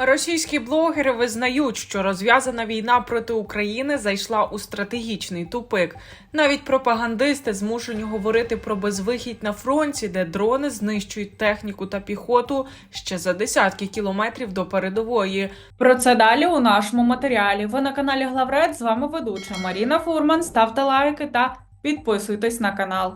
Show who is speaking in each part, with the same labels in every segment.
Speaker 1: Російські блогери визнають, що розв'язана війна проти України зайшла у стратегічний тупик. Навіть пропагандисти змушені говорити про безвихідь на фронті, де дрони знищують техніку та піхоту ще за десятки кілометрів до передової.
Speaker 2: Про це далі у нашому матеріалі. Ви на каналі Главред. З вами ведуча Маріна Фурман. Ставте лайки та підписуйтесь на канал.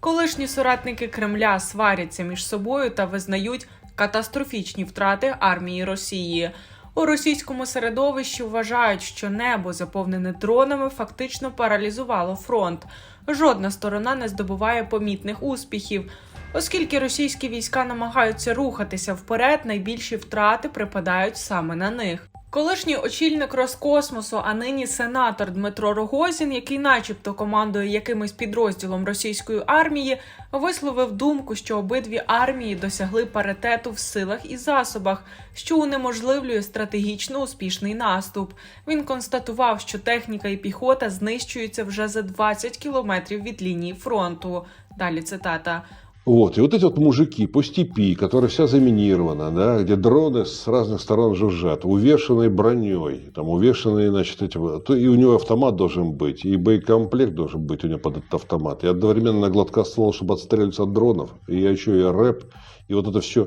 Speaker 1: Колишні соратники Кремля сваряться між собою та визнають катастрофічні втрати армії Росії. У російському середовищі вважають, що небо, заповнене дронами, фактично паралізувало фронт. Жодна сторона не здобуває помітних успіхів. Оскільки російські війська намагаються рухатися вперед, найбільші втрати припадають саме на них. Колишній очільник Роскосмосу, а нині сенатор Дмитро Рогозін, який, начебто, командує якимось підрозділом російської армії, висловив думку, що обидві армії досягли паритету в силах і засобах, що унеможливлює стратегічно успішний наступ. Він констатував, що техніка і піхота знищуються вже за 20 кілометрів від лінії фронту. Далі цитата.
Speaker 3: Вот, и вот эти вот мужики по степи, которая вся заминирована, да, где дроны с разных сторон жужжат, увешанные броней, там, увешанные, значит, эти, то и у него автомат должен быть, и боекомплект должен быть у него под этот автомат, и одновременно гладка ствол, чтобы отстреливаться от дронов, и еще и рэп, и вот это все.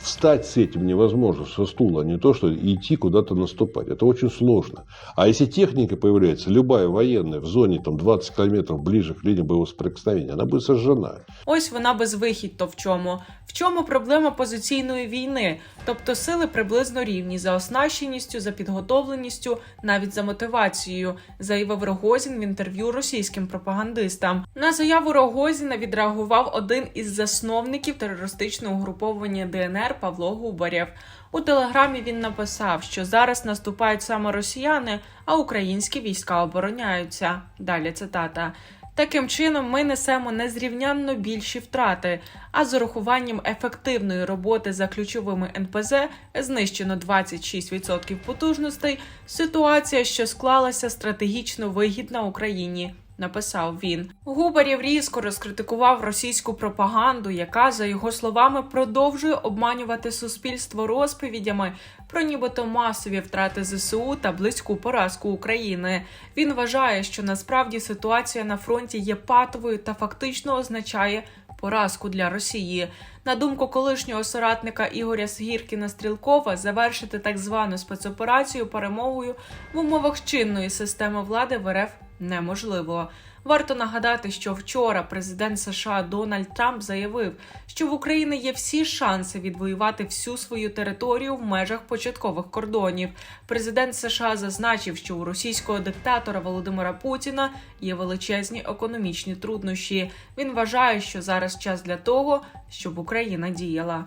Speaker 3: Встать с этим невозможно, со стула, не то, что идти куда-то наступать. Это очень сложно. А если техника появляется, любая военная, в зоне там, 20 километров ближе к линии боевого соприкосновения, она будет сожжена.
Speaker 1: Ось вона безвихідь, то в чому? В чому проблема позиційної війни? Тобто сили приблизно рівні за оснащеністю, за підготовленістю, навіть за мотивацією, заявив Рогозін в інтерв'ю російським пропагандистам. На заяву Рогозіна відреагував один із засновників терористичного угруповання ДНР Павло Губарєв. У телеграмі він написав, що зараз наступають саме росіяни, а українські війська обороняються. Далі цитата. Таким чином, ми несемо незрівнянно більші втрати. А з урахуванням ефективної роботи за ключовими НПЗ знищено 26% потужностей. Ситуація, що склалася стратегічно вигідна Україні. Написав він. Губарєв різко розкритикував російську пропаганду, яка, за його словами, продовжує обманювати суспільство розповідями про нібито масові втрати ЗСУ та близьку поразку України. Він вважає, що насправді ситуація на фронті є патовою та фактично означає поразку для Росії. На думку колишнього соратника Ігоря Сгіркіна Стрілкова, завершити так звану спецоперацію перемогою в умовах чинної системи влади в РФ неможливо. Варто нагадати, що вчора президент США Дональд Трамп заявив, що в Україні є всі шанси відвоювати всю свою територію в межах початкових кордонів. Президент США зазначив, що у російського диктатора Володимира Путіна є величезні економічні труднощі. Він вважає, що зараз час для того, щоб Україна діяла.